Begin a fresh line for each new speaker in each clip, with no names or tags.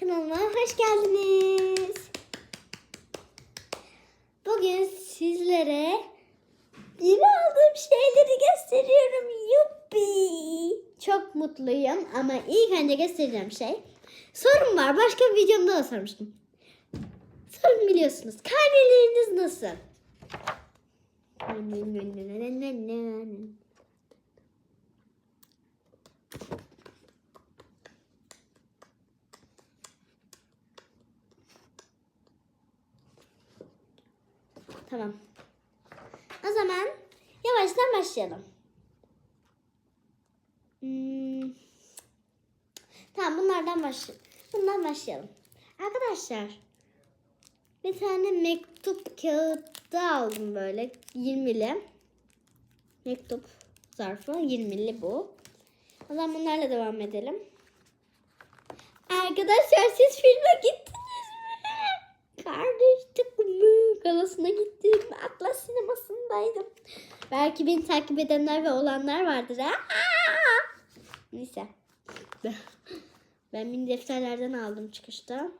Kanalıma hoş geldiniz. Bugün sizlere yeni aldığım şeyleri gösteriyorum. Yuppi. Çok mutluyum ama ilk önce göstereceğim şey. Sorum var. Başka bir videomda da sormuştum. Sorun biliyorsunuz. Karneleriniz nasıl? Tamam. O zaman yavaştan başlayalım. Hmm. Tamam bunlardan başlayalım. Bundan başlayalım. Arkadaşlar bir tane mektup kağıdı aldım böyle 20'li. Mektup zarfı 20'li bu. O zaman bunlarla devam edelim. Arkadaşlar siz filme gittiniz mi? Kardeş takımı galasına gittim. Atlas sinemasındaydım. Belki beni takip edenler ve olanlar vardır. Aa! Neyse. Ben mini defterlerden aldım çıkışta.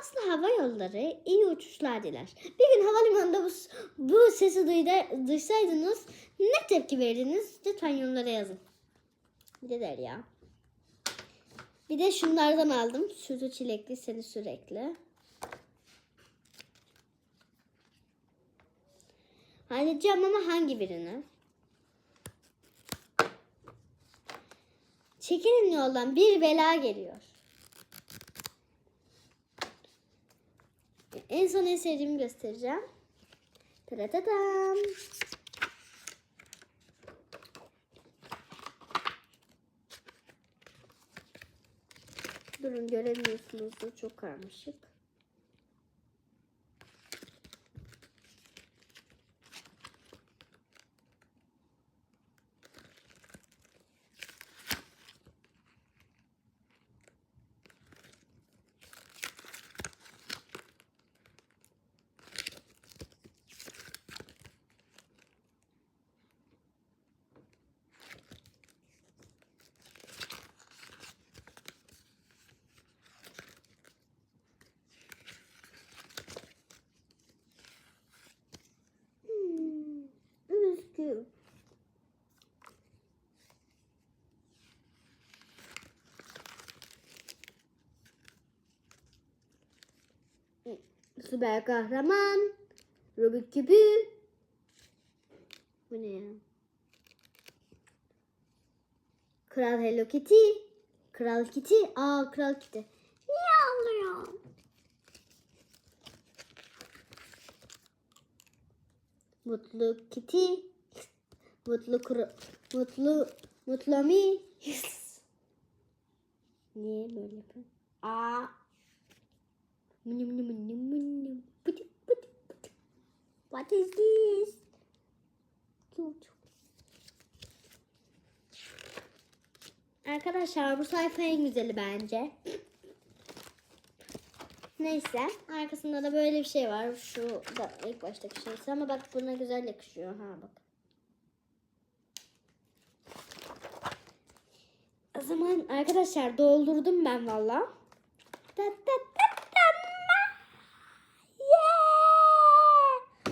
Aslı Hava Yolları iyi uçuşlar diler. Bir gün havalimanında bu, bu sesi duyda, duysaydınız ne tepki verdiniz? Lütfen yorumlara yazın. De der ya. Bir de şunlardan aldım. Sütü çilekli, seni sürekli. Halledeceğim ama hangi birini? Çekilin yoldan bir bela geliyor. En son en sevdiğimi göstereceğim. Tadadam. Durun göremiyorsunuz da çok karmaşık. Hmm, üzgün. Süper kahraman. Rubik küpü. Bu ne ya? Kral Hello Kitty. Kral Kitty. Aa Kral Kitty. Niye ağlıyor? Mutlu Kitty. Mutlu kuru, mutlu mutlu mi? Niye böyle yapıyor? Aa. Mınım mınım mınım mınım. What is this? Cute. Arkadaşlar bu sayfa en güzeli bence. Neyse. Arkasında da böyle bir şey var. Şu da ilk baştaki şeysi ama bak buna güzel yakışıyor. Ha bak. O zaman arkadaşlar doldurdum ben valla. Ta ta ta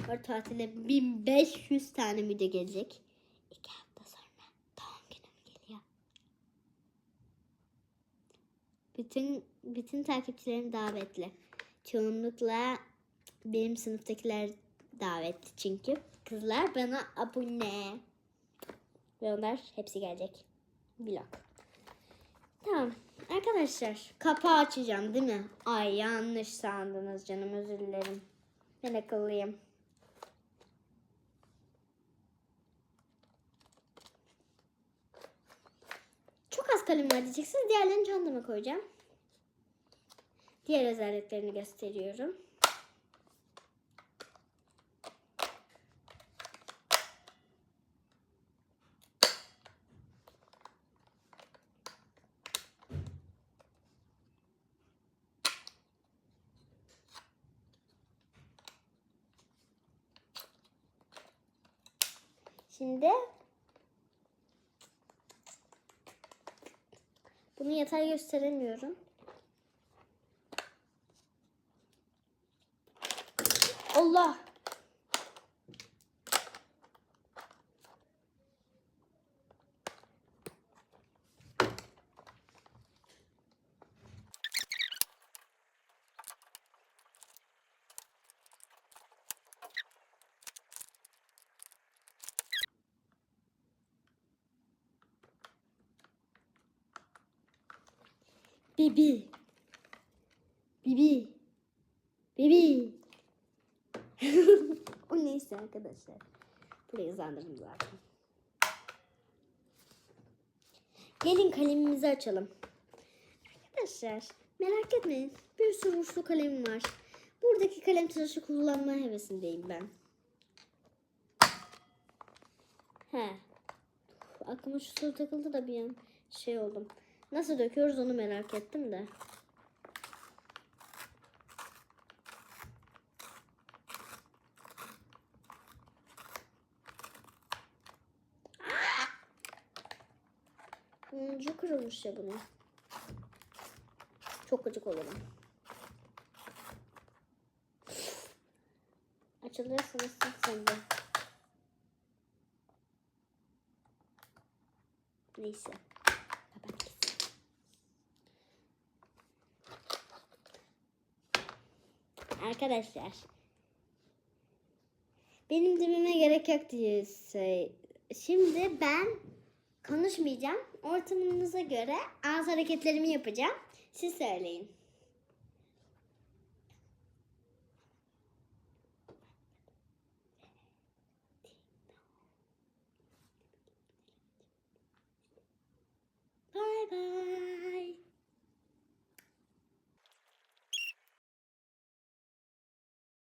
Var tatile 1500 tane video gelecek. İki hafta sonra doğum günüm geliyor. Bütün bütün takipçilerim davetli. Çoğunlukla benim sınıftakiler davetli çünkü. Kızlar bana abone. Ve onlar hepsi gelecek. Vlog. Tamam. Arkadaşlar kapağı açacağım değil mi? Ay yanlış sandınız canım özür dilerim. Ben akıllıyım. Çok az kalem var diyeceksiniz. Diğerlerini çantama koyacağım. Diğer özelliklerini gösteriyorum. Şimdi Bunu yatay gösteremiyorum. Allah! Bibi. Bibi. Bibi. o neyse arkadaşlar. Burayı hızlandırdım zaten. Gelin kalemimizi açalım. Arkadaşlar merak etmeyin. Bir sürü uçlu kalemim var. Buradaki kalem tıraşı kullanma hevesindeyim ben. He. Aklıma şu soru takıldı da bir an şey oldum. Nasıl döküyoruz onu merak ettim de. Ucu kırılmış ya bunun. Çok gıcık olurum. Açılıyorsunuz sen de. Neyse. Arkadaşlar. Benim dememe gerek yok diye şey. Şimdi ben konuşmayacağım. Ortamınıza göre ağız hareketlerimi yapacağım. Siz söyleyin.